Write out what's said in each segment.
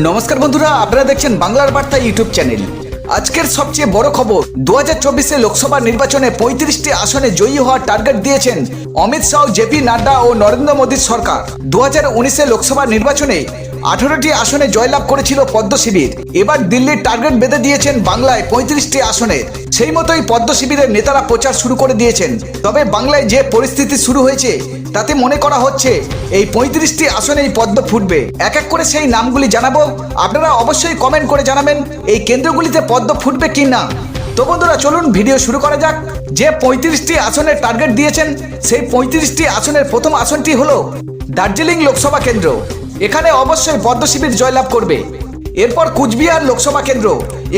নমস্কার বন্ধুরা, আপনারা দেখছেন বাংলার বার্তা ইউটিউব চ্যানেল। আজকের সবচেয়ে বড় খবর দু হাজার চব্বিশে লোকসভা নির্বাচনে পঁয়ত্রিশটি আসনে জয়ী হওয়ার টার্গেট দিয়েছেন অমিত শাহ জেপি নাড্ডা ও নরেন্দ্র মোদীর সরকার। দু হাজার উনিশে লোকসভা নির্বাচনে আঠারোটি আসনে জয়লাভ করেছিল পদ্ম শিবির। এবার দিল্লির টার্গেট বেঁধে দিয়েছেন বাংলায় পঁয়ত্রিশটি আসনের। সেই মতোই পদ্ম শিবিরের নেতারা প্রচার শুরু করে দিয়েছেন। তবে বাংলায় যে পরিস্থিতি শুরু হয়েছে, তাতে মনে করা হচ্ছে এই পঁয়ত্রিশটি আসনেই পদ্ম ফুটবে। এক এক করে সেই নামগুলি জানাব। আপনারা অবশ্যই কমেন্ট করে জানাবেন এই কেন্দ্রগুলিতে পদ্ম ফুটবে কি না তো বন্ধুরা, চলুন ভিডিও শুরু করা যাক। যে পঁয়ত্রিশটি আসনের টার্গেট দিয়েছেন, সেই পঁয়ত্রিশটি আসনের প্রথম আসনটি হলো দার্জিলিং লোকসভা কেন্দ্র। এখানে অবশ্যই পদ্ম শিবির জয়লাভ করবে। এরপর কুচবিহার লোকসভা কেন্দ্র।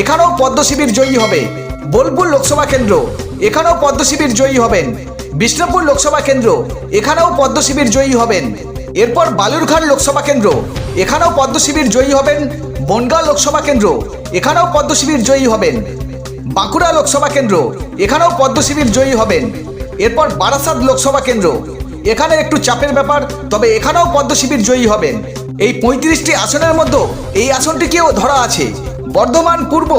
এখানেও পদ্ম শিবির জয়ী হবে। বোলপুর লোকসভা কেন্দ্র, এখানেও পদ্মশিবির জয়ী হবেন। বিষ্ণুপুর লোকসভা কেন্দ্র, এখানেও পদ্ম শিবির জয়ী হবেন। এরপর বালুরঘাট লোকসভা কেন্দ্র, এখানেও পদ্ম শিবির জয়ী হবেন। বনগাঁ লোকসভা কেন্দ্র, এখানেও পদ্ম শিবির জয়ী হবেন। বাঁকুড়া লোকসভা কেন্দ্র, এখানেও পদ্ম শিবির জয়ী হবেন। এরপর বারাসাত লোকসভা কেন্দ্র, এখানে একটু চাপের ব্যাপার, তবে এখানেও পদ্ম শিবির জয়ী হবেন। এই পঁয়ত্রিশটি আসনের মধ্যে, এই আসনটিকেও ধরা আছে। বর্ধমান পূর্ব।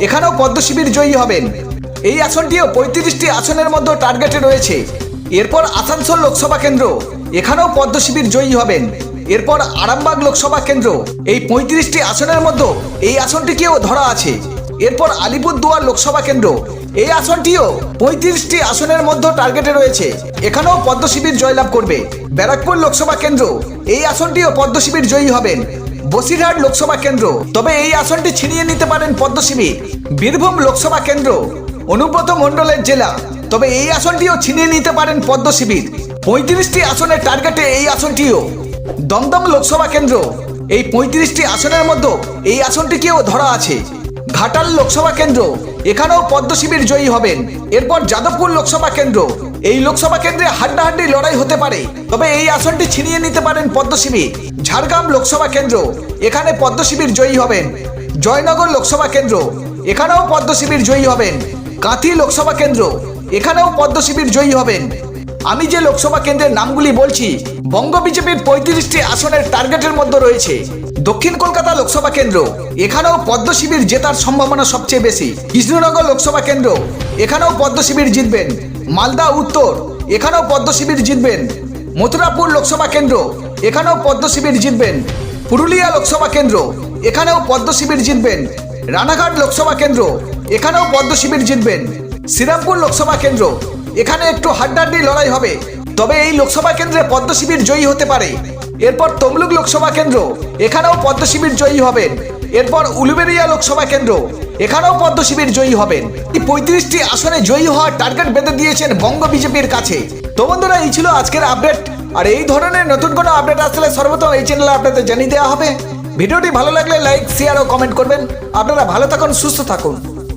এখানেও পদ্ম শিবির জয়ী হবেন। এই আসনটিও পঁয়ত্রিশটি আসনের মধ্যে টার্গেটে রয়েছে। এরপর আসানসোল লোকসভা কেন্দ্র। এখানেও পদ্ম শিবির জয়ী হবেন। এরপর আরামবাগ লোকসভা কেন্দ্র। এই পঁয়ত্রিশটি আসনের মধ্যে এই আসনটিকেও ধরা আছে। এরপর আলিপুরদুয়ার লোকসভা কেন্দ্র। এই আসনটিও পঁয়ত্রিশটি আসনের মধ্যে টার্গেটে রয়েছে। এখানেও পদ্ম শিবির জয়লাভ করবে। ব্যারাকপুর লোকসভা কেন্দ্র। এই আসনটিও পদ্ম শিবির জয়ী হবেন। বসিরহাট লোকসভা কেন্দ্র। তবে এই আসনটি ছিনিয়ে নিতে পারেন পদ্ম শিবির বীরভূম লোকসভা কেন্দ্র, অনুব্রত মণ্ডলের জেলা। তবে এই আসনটিও ছিনিয়ে নিতে পারেন পদ্ম শিবির পঁয়ত্রিশটি আসনের টার্গেটে এই আসনটিও। দমদম লোকসভা কেন্দ্র, এই পঁয়ত্রিশটি আসনের মধ্যে এই আসনটিকেও ধরা আছে। ঘাটাল লোকসভা কেন্দ্র, এখানেও পদ্ম শিবির জয়ী হবেন। এরপর যাদবপুর লোকসভা কেন্দ্র এই লোকসভা কেন্দ্রে হাড্ডাহাড্ডি লড়াই হতে পারে, তবে এই আসনটি ছিনিয়ে নিতে পারেন পদ্ম শিবির ঝাড়গ্রাম লোকসভা কেন্দ্র, এখানে পদ্ম শিবির জয়ী হবেন। জয়নগর লোকসভা কেন্দ্র, এখানেও পদ্ম শিবির জয়ী হবেন। কাঁথি লোকসভা কেন্দ্র, এখানেও পদ্ম শিবির জয়ী হবেন। আমি যে লোকসভা কেন্দ্রের নামগুলি বলছি, বঙ্গ বিজেপির পঁয়ত্রিশটি আসনের টার্গেটের মধ্যে রয়েছে। দক্ষিণ কলকাতা লোকসভা কেন্দ্র, এখানেও পদ্ম শিবির জেতার সম্ভাবনা সবচেয়ে বেশি। কৃষ্ণনগর লোকসভা কেন্দ্র, এখানেও পদ্ম শিবির জিতবেন। মালদা উত্তর, এখানেও পদ্ম শিবির জিতবেন। মথুরাপুর লোকসভা কেন্দ্র, এখানেও পদ্ম শিবির জিতবেন। পুরুলিয়া লোকসভা কেন্দ্র, এখানেও পদ্ম শিবির জিতবেন। রানাঘাট লোকসভা কেন্দ্র, এখানেও পদ্ম শিবির জিতবেন। শ্রীরামপুর লোকসভা কেন্দ্র, এখানে একটু হাড্ডাহাড্ডি লড়াই হবে। তবে এই লোকসভা কেন্দ্রে পদ্ম শিবির জয়ী হতে পারে। এরপর তমলুক লোকসভা কেন্দ্র, এখানেও পদ্ম শিবির জয়ী হবেন। এরপর উলুবেরিয়া লোকসভা কেন্দ্র। এখানেও পদ্ম শিবির জয়ী হবেন। এই পঁয়ত্রিশটি আসনে জয়ী হওয়ার টার্গেট বেঁধে দিয়েছেন বঙ্গ বিজেপির কাছে। তো বন্ধুরা, এই ছিল আজকের আপডেট। আর এই ধরনের নতুন কোনো আপডেট আসলে সর্বপ্রথম এই চ্যানেলে আপনাদের জানিয়ে দেওয়া হবে। ভিডিওটি ভালো লাগলে লাইক শেয়ার ও কমেন্ট করবেন। আপনারা ভালো থাকুন, সুস্থ থাকুন।